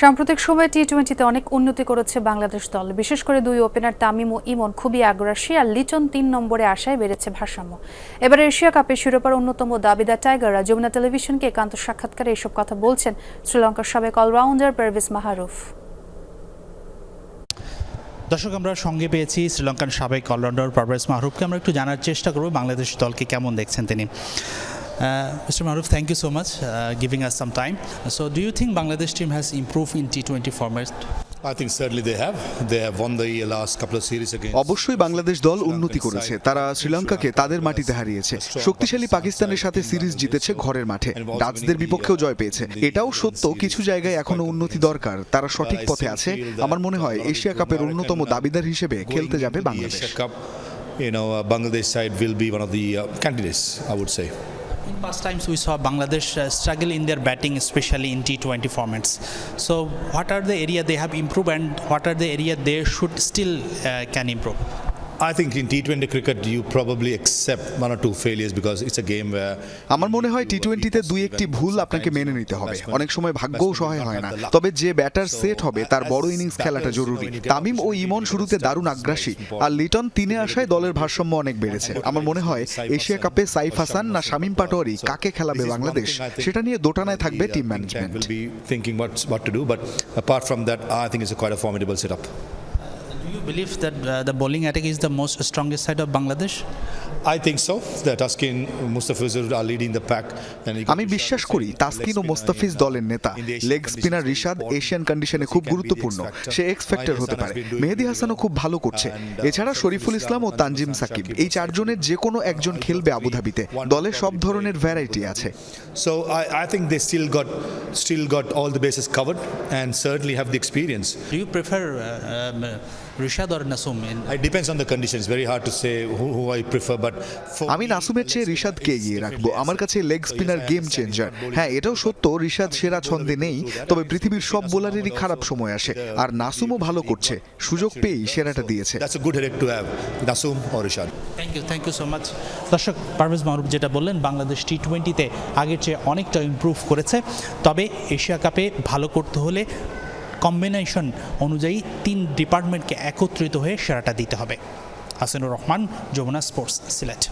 সাম্প্রতিক সময়ে টি টোয়েন্টিতে অনেক উন্নতি করেছে বাংলাদেশ দল। বিশেষ করে দুই ওপেনার তামিম ও ইমন খুবই আগ্রাসী আর লিটন তিন নম্বরে আশায় বেড়েছে ভারসাম্য। এবার এশিয়া কাপে শিরোপার অন্যতম দাবিদার টাইগাররা যমুনা টেলিভিশনকে একান্ত সাক্ষাৎকারে এসব কথা বলছেন শ্রীলঙ্কার সাবেক অলরাউন্ডার পারভেজ মাহারুফ। দর্শক, আমরা সঙ্গে পেয়েছি শ্রীলঙ্কান সাবেক অলরাউন্ডার পারভেজ মাহরুফকে। আমরা একটু জানার চেষ্টা করব বাংলাদেশ দলকে কেমন দেখছেন তিনি। Mister Mahruf thank you so much giving us some time so do you think Bangladesh team has improve in T twenty format I think certainly they have. They have won the last couple of series against. অবশ্যই বাংলাদেশ দল উন্নতি করেছে। তারা শ্রীলঙ্কাকে তাদের মাটিতে হারিয়েছে। শক্তিশালী পাকিস্তানের সাথে সিরিজ জিতেছে ঘরের মাঠে। ডাচদের বিপক্ষেও জয় পেয়েছে। এটাও সত্য। কিছু জায়গায় এখনও উন্নতি দরকার। তারা সঠিক পথে আছে। আমার মনে হয় এশিয়া কাপের অন্যতম দাবিদার হিসেবে খেলতে যাবে Bangladesh. Asia Cup, you know, uh, Bangladesh side will be one of the uh, candidates, I would say. In past times, we saw Bangladesh uh, struggle in their batting, especially in T20 formats. So, what are the area they have improved, and what are the area they should still uh, can improve? I think in T20 cricket, you probably accept one or two failures because it's a game where. আমার মনে হয় টি টোয়েন্টিতে দুই একটি ভুল আপনাকে মেনে নিতে হবে। অনেক সময় ভাগ্যও সহায় হয় না। তবে যে ব্যাটার সেট হবে তার বড় ইনিংস খেলাটা জরুরি। তামিম ও ইমন শুরুতে দারুণ আগ্রাসী। আর লিটন তিনে আসায় দলের ভারসাম্য অনেক বেড়েছে। আমার মনে হয় এশিয়া কাপে সাইফ হাসান না শামীম পাটোয়ারি কাকে খেলাবে বাংলাদেশ? সেটা নিয়ে দোটানায় থাকবে team management believe that uh, the bowling attack is the most strongest side of Bangladesh? I think so. That Askin, Mustafizur are leading the pack. আমি বিশ্বাস করি leg তাসকিন ও spinner মোস্তাফিজ uh, দলের নেতা Asian leg spinner Rishad. Asian কন্ডিশনে খুব গুরুত্বপূর্ণ factor. সে x factor হতে পারে মেহেদি হাসানও খুব ভালো করছে uh, এছাড়া শরীফুল Islam ইসলাম ও তানজিম সাকিব. এই চারজনের যে কোনো একজন খেলবে আবুধাবিতে দলে সব ধরনের ভ্যারাইটি আছে So I, I think they still got still got all the bases covered and certainly have the experience. Do you Nasum? In, It depends on the conditions. Very hard to say who, who I prefer, but for আমি নাসুমের চেয়ে রিশাদকে এগিয়ে রাখব আমার কাছে leg spinner game changer হ্যাঁ এটাও সত্য রিশাদ সেরা ছন্দে নেই তবে পৃথিবীর সব বোলারেরই খারাপ সময় আসে আর নাসুমও ভালো করছে সুযোগ পেয়েই সেরাটা দিয়েছে That's a good headache to have. Nasum or Rishad. Thank you thank you so much দর্শক পারভেজ মাহরুফ যেটা বললেন বাংলাদেশ টি টোয়েন্টিতে আগের চেয়ে অনেকটা ইমপ্রুভ করেছে তবে এশিয়া কাপে ভালো করতে হলে কম্বিনেশন অনুযায়ী তিন ডিপার্টমেন্টকে একত্রিত হয়ে সেরাটা দিতে হবে। হাসিনুর রহমান যমুনা স্পোর্টস সিলেট।